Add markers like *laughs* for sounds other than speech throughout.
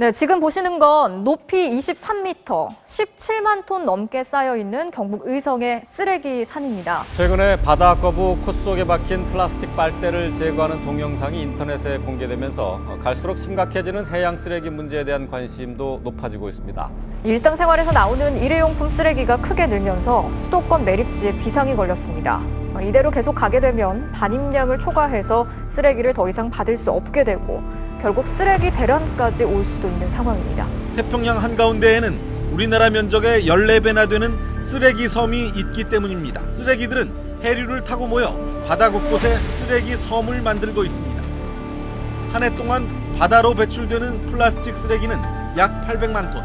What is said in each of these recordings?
네, 지금 보시는 건 높이 23m, 17만 톤 넘게 쌓여 있는 경북 의성의 쓰레기 산입니다. 최근에 바다 거부 콧 속에 박힌 플라스틱 빨대를 제거하는 동영상이 인터넷에 공개되면서 갈수록 심각해지는 해양 쓰레기 문제에 대한 관심도 높아지고 있습니다. 일상생활에서 나오는 일회용품 쓰레기가 크게 늘면서 수도권 매립지에 비상이 걸렸습니다. 이대로 계속 가게 되면 반입량을 초과해서 쓰레기를 더 이상 받을 수 없게 되고 결국 쓰레기 대란까지 올 수도 있는 상황입니다. 태평양 한가운데에는 우리나라 면적의 14배나 되는 쓰레기 섬이 있기 때문입니다. 쓰레기들은 해류를 타고 모여 바다 곳곳에 쓰레기 섬을 만들고 있습니다. 한 해 동안 바다로 배출되는 플라스틱 쓰레기는 약 800만 톤.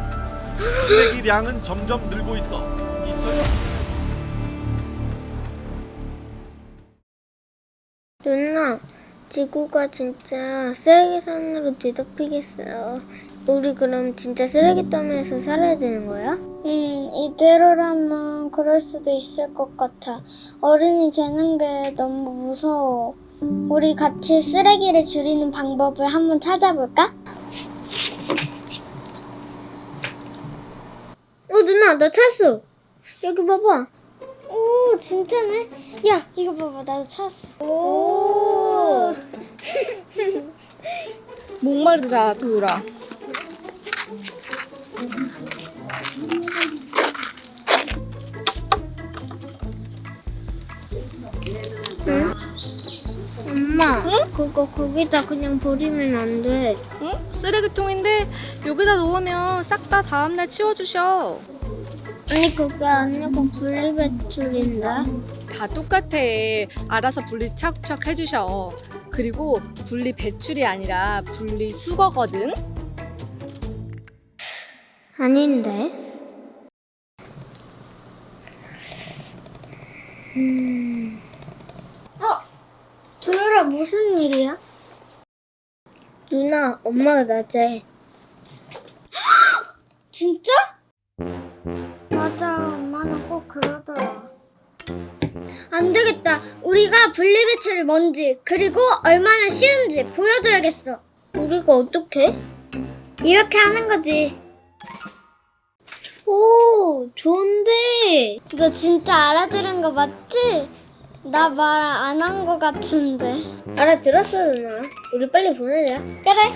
쓰레기량은 점점 늘고 있어 2000... 누나, 지구가 진짜 쓰레기산으로 뒤덮이겠어요. 우리 그럼 진짜 쓰레기더미에서 살아야 되는 거야? 음, 이대로라면 그럴 수도 있을 것 같아. 어른이 되는 게 너무 무서워. 우리 같이 쓰레기를 줄이는 방법을 한번 찾아볼까? 어, 누나, 나 찾았어. 여기 봐봐. 오, 진짜네. 야, 이거 봐봐. 나도 찾았어. 오. *laughs* 목마르다 도라 엄마, 그거 거기다 그냥 버리면 안 돼. 응? 쓰레기통인데 여기다 놓으면 싹 다 다음날 치워주셔 아니, 그게 아니고 분리배출인데. 다 똑같아 알아서 분리 척척 해주셔 그리고 분리 배출이 아니라 분리 수거거든 아닌데. 음. 어, 도열아 무슨 일이야? 누나, 엄마가 낮에. *gasps* 진짜? 그러더라. 안 되겠다. 우리가 분리배출이 뭔지 그리고 얼마나 쉬운지 보여줘야겠어. 우리가 어떻게? 이렇게 하는 거지. 오, 좋은데. 너 진짜 알아들은 거 맞지? 나 말 안 한 거 같은데. 알아들었어, 누나. 우리 빨리 보내자. 그래.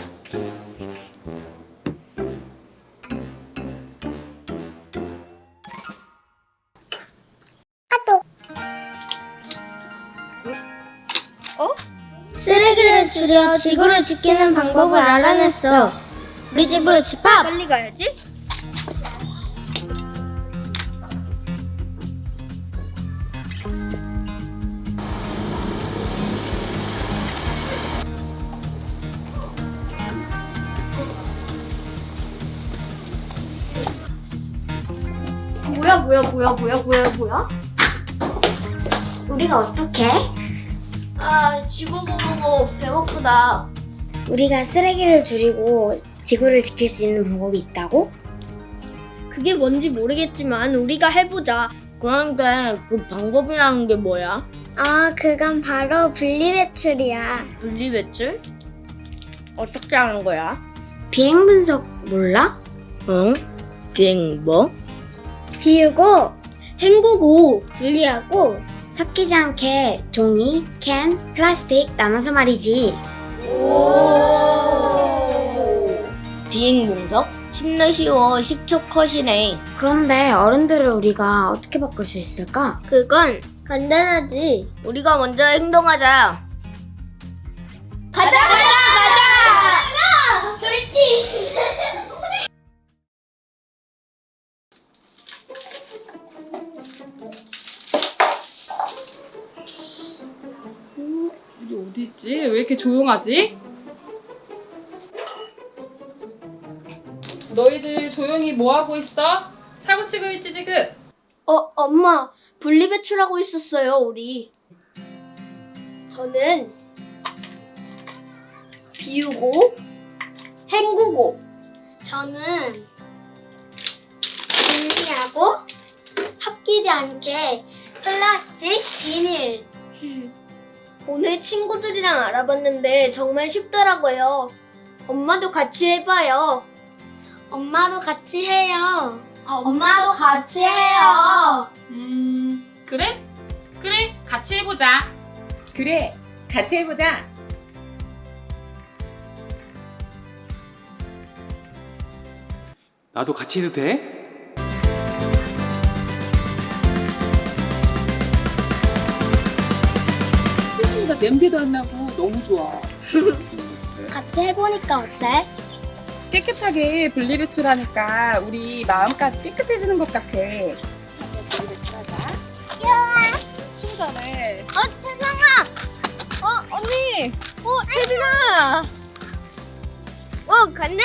어? 쓰레기를 줄여 지구를 지키는 방법을 알아냈어. 우리 집으로 집합. 빨리 가야지. 뭐야 뭐야 뭐야 뭐야 뭐야 뭐야? 우리가 어떻게? 아 지구 보고 배고프다. 우리가 쓰레기를 줄이고 지구를 지킬 수 있는 방법이 있다고? 그게 뭔지 모르겠지만 우리가 해보자. 그런데 그 방법이라는 게 뭐야? 아 그건 바로 분리배출이야. 분리 배출? 어떻게 하는 거야? 비행 분석 몰라? 응? 비행 뭐? 비우고 헹구고 분리하고 섞이지 않게 종이, 캔, 플라스틱 나눠서 말이지. 비행 분석? 쉽네 쉬워 10초 컷이네 그런데 어른들을 우리가 어떻게 바꿀 수 있을까? 그건 간단하지. 우리가 먼저 행동하자 가자. 어디 있지? 왜 이렇게 조용하지? 너희들 조용히 뭐 하고 있어? 사고 치고 있지 지금? 어 엄마 분리배출하고 있었어요 우리. 저는 비우고 헹구고 저는 분리하고 섞이지 않게 플라스틱 비닐 오늘 친구들이랑 알아봤는데 정말 쉽더라고요 엄마도 같이 해봐요 엄마도 같이 해요. 엄마도 같이 해요. 음, 그래? 그래, 같이 해보자. 그래, 같이 해보자. 나도 같이 해도 돼? 냄새도 안 나고 너무 좋아. *laughs* 같이 해보니까 어때? 깨끗하게 분리배출하니까 우리 마음까지 깨끗해지는 것 같아. 충전해. 어, 태성아! 어, 언니! 어, 태진아! 어, 간대!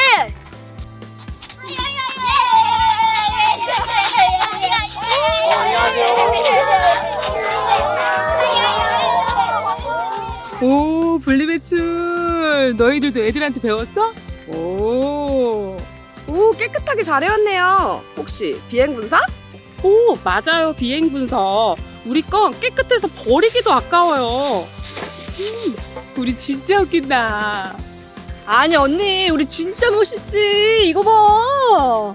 오, 분리배출. 너희들도 애들한테 배웠어? 오. 오, 깨끗하게 잘 해왔네요. 혹시 비행분사? 오, 맞아요. 비행분서. 우리 건 깨끗해서 버리기도 아까워요. 음, 우리 진짜 웃긴다. 아니, 언니, 우리 진짜 멋있지. 이거 봐.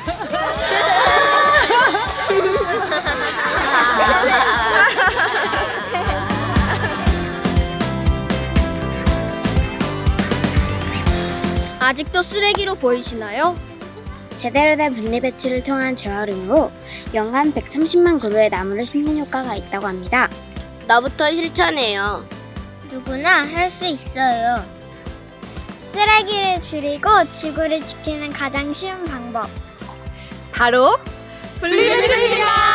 *laughs* 아직도 쓰레기로 보이시나요? 제대로 된 분리배출을 통한 재활용으로 연간 130만 그루의 나무를 심는 효과가 있다고 합니다. 나부터 실천해요. 누구나 할 수 있어요. 쓰레기를 줄이고 지구를 지키는 가장 쉬운 방법. 바로 분리배출이야.